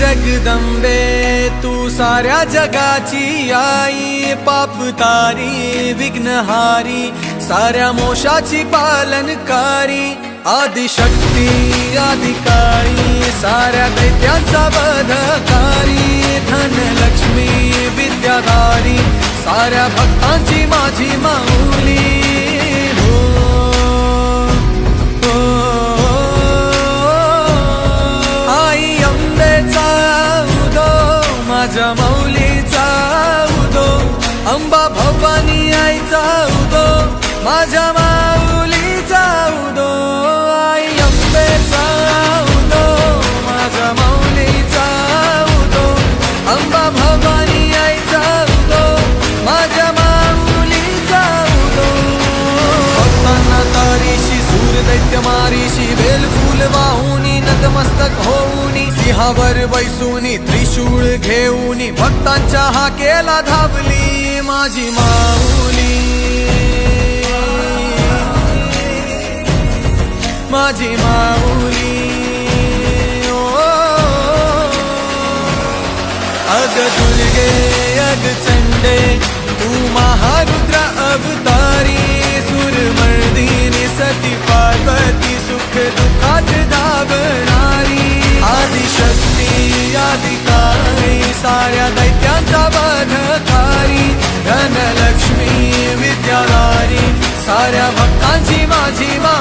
जगदंबे तू साऱ्या जगाची आई पाप तारी विघ्नहारी साऱ्या मोशाची पालनकारी आदिशक्ती अधिकारी साऱ्या दैत्यांचा बधकारी धनलक्ष्मी विद्याधारी साऱ्या भक्तांची माझी माऊ माझ्या माऊलीचा उदो आई अंबेचा उदो माझ्या माऊलीचा उदो अंबा भवानी आईचा उदो माझ्या माऊलीचा उदो. भक्तांना तारीशी सूर दैत्य मारीशी बेलफूल वाहुनी नतमस्तक होऊनी सिंहावर बैसूनी त्रिशूळ घेऊनी भक्तांच्या हा केला धावली माझी माऊ माझी माऊली. ओ अग दुर्गे अग चंडे तू महारुद्र अवतारी सुरमर्दिनी सती पार्वती सुख दुःखात धावणारी. आदिशक्ती आदिकारी साऱ्या दैत्यांचा बधकारी धनलक्ष्मी विद्याधारी साऱ्या भक्तांची माझी मा